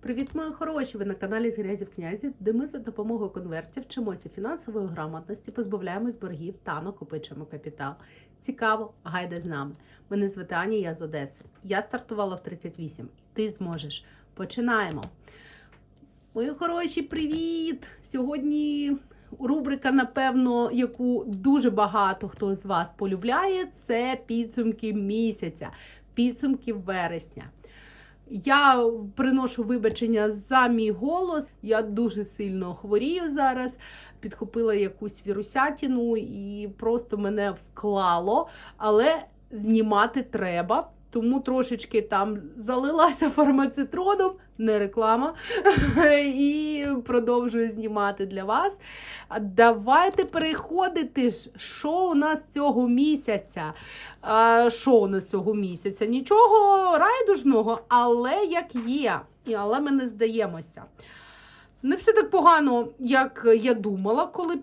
Привіт, мої хороші! Ви на каналі з Грязів князі, де ми за допомогою конвертів вчимося фінансової грамотності, позбавляємось боргів та накопичуємо капітал. Цікаво, гайде з нами. Мене звати Аня, я з Одеси. Я стартувала в 38, і ти зможеш. Починаємо. Мої хороші, привіт! Сьогодні рубрика, напевно, яку дуже багато хто з вас полюбляє, це підсумки місяця, підсумки вересня. Я приношу вибачення за мій голос. Я дуже сильно хворію зараз. Підхопила якусь вірусятіну і просто мене вклало. Але знімати треба. Тому трошечки там залилася фармацитроном, не реклама, і продовжую знімати для вас. Давайте переходити ж, що у нас цього місяця. А, Що у нас цього місяця? Нічого райдужного, але як є. Але ми не здаємося. Не все так погано, як я думала, коли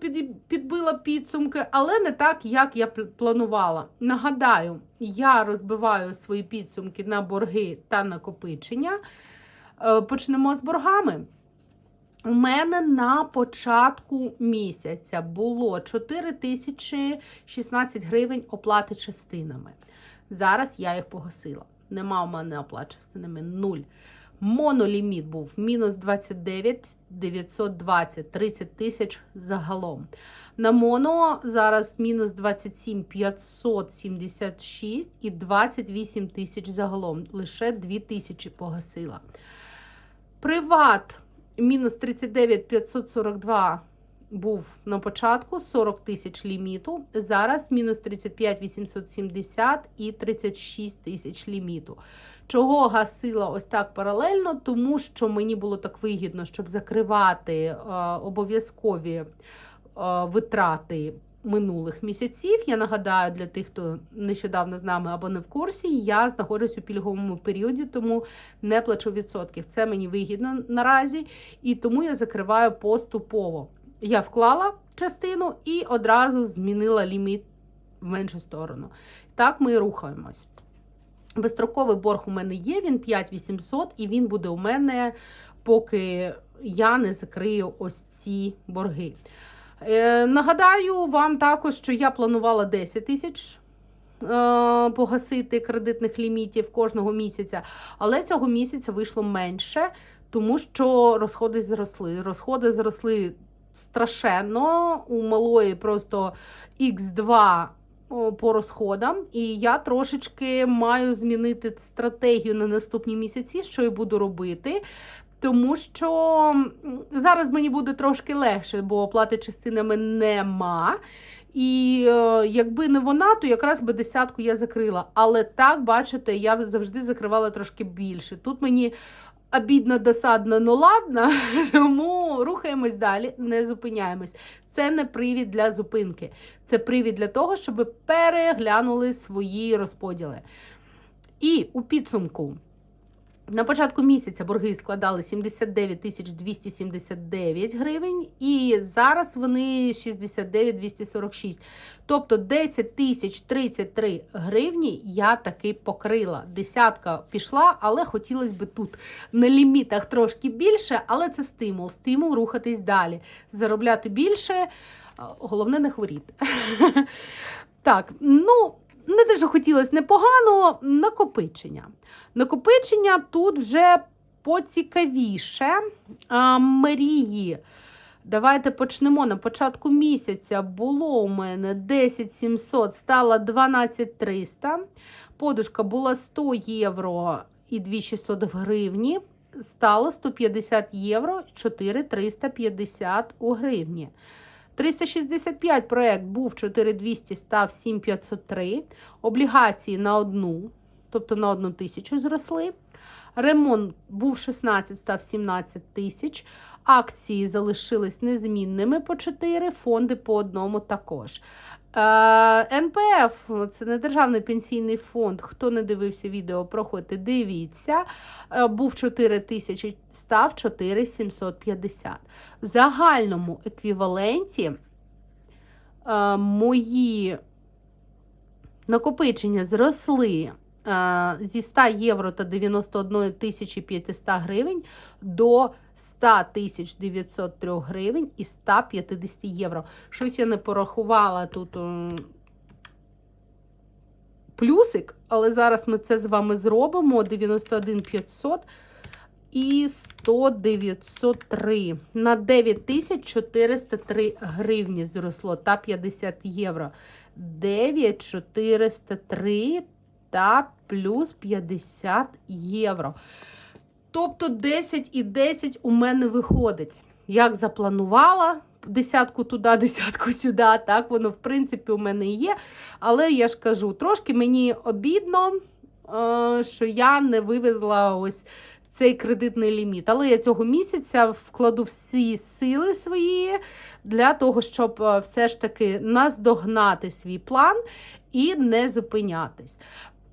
підбила підсумки, але не так, як я планувала. Нагадаю, я розбиваю свої підсумки на борги та накопичення. Е, Почнемо з боргами. У мене на початку місяця було 4 тисячі 16 гривень оплати частинами. Зараз я їх погасила. Нема у мене оплат частинами нуль. Моноліміт був мінус 29 920, 30 тисяч загалом. На моно зараз мінус 27 576 і 28 тисяч загалом. Лише 2 тисячі погасила. Приват мінус 39 542 був на початку 40 тисяч ліміту. Зараз мінус 35 870 і 36 тисяч ліміту. Чого гасила ось так паралельно? Тому що мені було так вигідно, щоб закривати е, обов'язкові е, витрати минулих місяців. Я нагадаю для тих, хто нещодавно з нами або не в курсі, я знаходжусь у пільговому періоді, тому не плачу відсотків. Це мені вигідно наразі, і тому я закриваю поступово. Я вклала частину і одразу змінила ліміт в меншу сторону. Так ми рухаємось. Безстроковий борг у мене є, він 5800, і він буде у мене, поки я не закрию ось ці борги. Е, нагадаю вам також, що я планувала 10 тисяч е, погасити кредитних лімітів кожного місяця, але цього місяця вийшло менше, тому що розходи зросли. Розходи зросли страшенно. У малої просто Х2 по розходам, і я трошечки маю змінити стратегію на наступні місяці, що я буду робити. Тому що зараз мені буде трошки легше, бо оплати частинами нема. І е, якби не вона, то якраз би десятку я закрила. Але так, бачите, я завжди закривала трошки більше. Тут мені обідно, досадно, ну ладно, тому рухаємось далі, не зупиняємось. Це не привід для зупинки. Це привід для того, щоб ви переглянули свої розподіли. І у підсумку. На початку місяця борги складали 79 тисяч 279 гривень, і зараз вони 69 246. Тобто 10 тисяч 33 гривні я таки покрила. Десятка пішла, але хотілося б тут на лімітах трошки більше, але це стимул. Стимул рухатись далі, заробляти більше. Головне не хворіти. Так, ну. Не що хотілося непогано, накопичення. Накопичення тут вже поцікавіше. А, Мрії. Давайте почнемо. На початку місяця було у мене 10 700, стало 12 300. Подушка була 100 євро і 2600 в гривні. Стало 150 євро, 4 350 у гривні. 365 проект був 4200, став 7503. Облігації на одну, тобто на одну тисячу зросли. Ремонт був 16, став 17 тисяч. Акції залишились незмінними по 4, фонди по одному також. Е, НПФ це не державний пенсійний фонд. Хто не дивився відео, проходьте, дивіться. Е, був 4 тисячі, став 4750. В загальному еквіваленті е, мої накопичення зросли зі 100 євро та 91 тисячі 500 гривень до 100 тисяч 903 гривень і 150 євро. Щось я не порахувала тут плюсик, але зараз ми це з вами зробимо. 91 500 і 100 903. На 9403 гривні зросло та 50 євро. 9403 та плюс 50 євро. Тобто 10 і 10 у мене виходить. Як запланувала, десятку туди, десятку сюди, так воно, в принципі, у мене є. Але я ж кажу, трошки мені обідно, е, що я не вивезла ось цей кредитний ліміт. Але я цього місяця вкладу всі сили свої для того, щоб е, все ж таки наздогнати свій план і не зупинятись.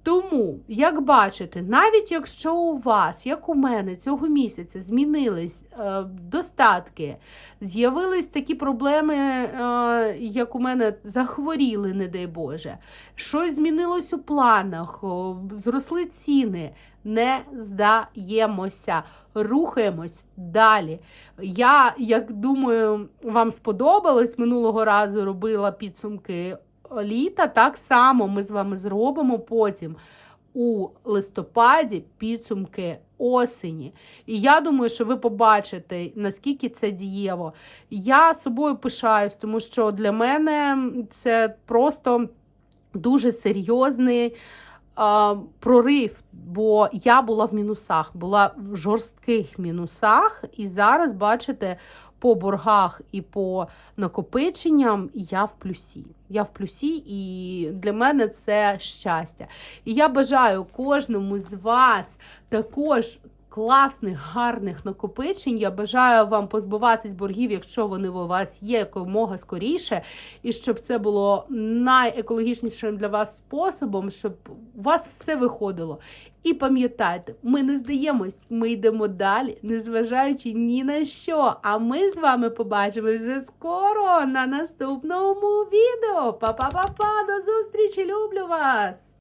Тому, як бачите, навіть якщо у вас, як у мене, цього місяця змінились е, достатки, з'явились такі проблеми, е, як у мене захворіли, не дай Боже, щось змінилось у планах, о, зросли ціни. Не здаємося, рухаємось далі. Я, як думаю, вам сподобалось минулого разу робила підсумки літа. Так само ми з вами зробимо потім у листопаді підсумки осені. І я думаю, що ви побачите, наскільки це дієво. Я собою пишаюсь, тому що для мене це просто дуже серйозний прорив, бо я була в мінусах, була в жорстких мінусах, і зараз, бачите, по боргах і по накопиченням я в плюсі. Я в плюсі, і для мене це щастя. І я бажаю кожному з вас також. Класних, гарних накопичень. Я бажаю вам позбуватись боргів, якщо вони у вас є якомога скоріше, і щоб це було найекологічнішим для вас способом, щоб у вас все виходило. І пам'ятайте, ми не здаємось, ми йдемо далі, незважаючи ні на що. А ми з вами побачимось вже скоро на наступному відео. Па-па-па-па, до зустрічі! Люблю вас!